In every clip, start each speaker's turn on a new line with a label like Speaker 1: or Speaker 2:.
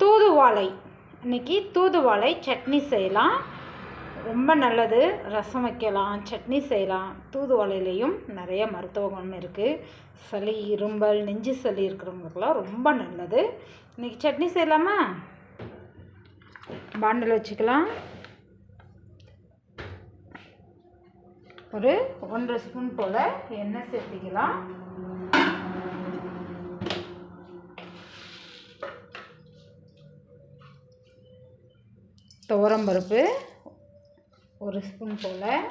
Speaker 1: தூதுவாழை இன்றைக்கி தூதுவாழை சட்னி செய்யலாம். ரொம்ப நல்லது. ரசம் வைக்கலாம் சட்னி செய்யலாம். தூதுவாழையிலையும் நிறைய மருத்துவ குணம் இருக்குது சளி இரும்பல் நெஞ்சு சளி இருக்கிறவங்களுக்குலாம் ரொம்ப நல்லது. இன்னைக்கு சட்னி செய்யலாமா? பாண்டில் வச்சுக்கலாம். ஒரு ஒன்றரை ஸ்பூன் போல் எண்ணெய் சேர்த்திக்கலாம். துவரம்பருப்பு ஒரு ஸ்பூன் போல்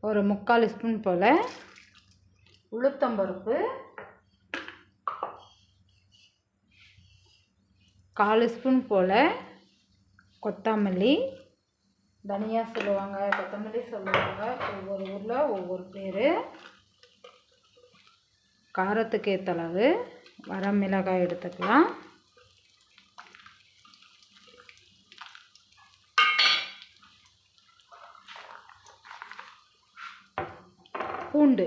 Speaker 1: ஒரு முக்கால் ஸ்பூன் போல் உளுத்தம்பருப்பு கால் ஸ்பூன் போல் கொத்தமல்லி தனியா சொல்லுவாங்க கொத்தமல்லி சொல்லுவாங்க ஒவ்வொரு ஊரில் ஒவ்வொரு பேர். காரத்துக்கு ஏற்றளவு வர வரமிளகாய் எடுத்துக்கலாம். பூண்டு.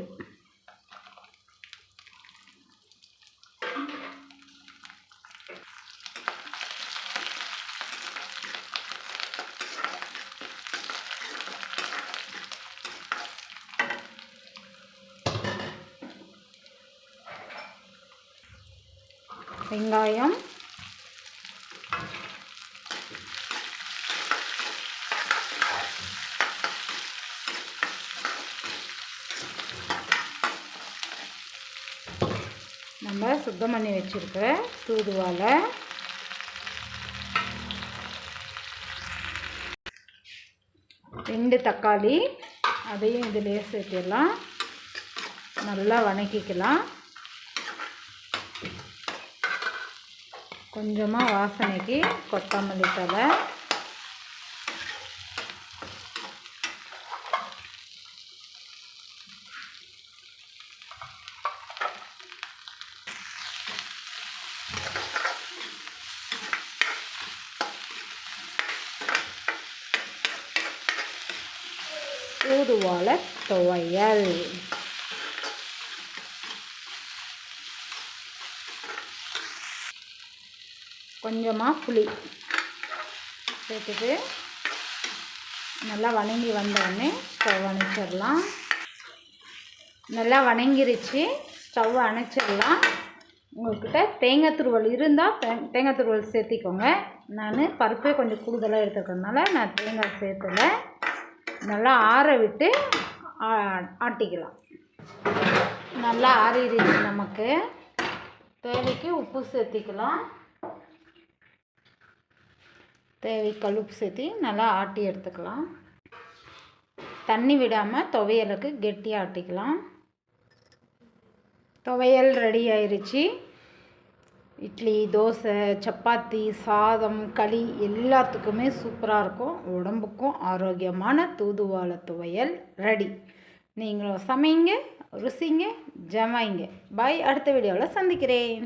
Speaker 1: வெங்காயம். நம்ம சுத்தம் பண்ணி வச்சுருக்கிற தூதுவாலை ரெண்டு தக்காளி அதையும் இதிலே சேர்த்திடலாம். நல்லா வணக்கிக்கலாம். கொஞ்சமாக வாசனைக்கு கொத்தமல்லி தலை தூதுவாள துவையல். கொஞ்சமாக புளி சேர்த்துட்டு நல்லா வணங்கி வந்தவுடனே ஸ்டவ் அணைச்சிடலாம். நல்லா வணங்கிருச்சு. ஸ்டவ் அணைச்சிடலாம். உங்கள்கிட்ட தேங்காய் துருவல் இருந்தால் தே தேங்காய் துருவல் சேர்த்திக்கோங்க. நான் பருப்பே கொஞ்சம் கூடுதலாக எடுத்துக்கிறதுனால நான் தேங்காய் சேர்த்தலை. நல்லா ஆற விட்டு ஆட்டிக்கலாம். நல்லா ஆறிடுச்சு நமக்கு. தேவைக்கு உப்பு சேர்த்திக்கலாம். தேவைக்கு உப்பு சேர்த்தி நல்லா ஆட்டி எடுத்துக்கலாம். தண்ணி விடாமல் துவையலுக்கு கெட்டியாக ஆட்டிக்கலாம். துவையல் ரெடி ஆயிடுச்சு இட்லி தோசை சப்பாத்தி சாதம் களி எல்லாத்துக்குமே சூப்பராக இருக்கும். உடம்புக்கும் ஆரோக்கியமான தூதுவாழை துவையல் ரெடி. நீங்களும் சமைங்க ருசிங்க ஜமைங்க. பாய் அடுத்த வீடியோவில் சந்திக்கிறேன்.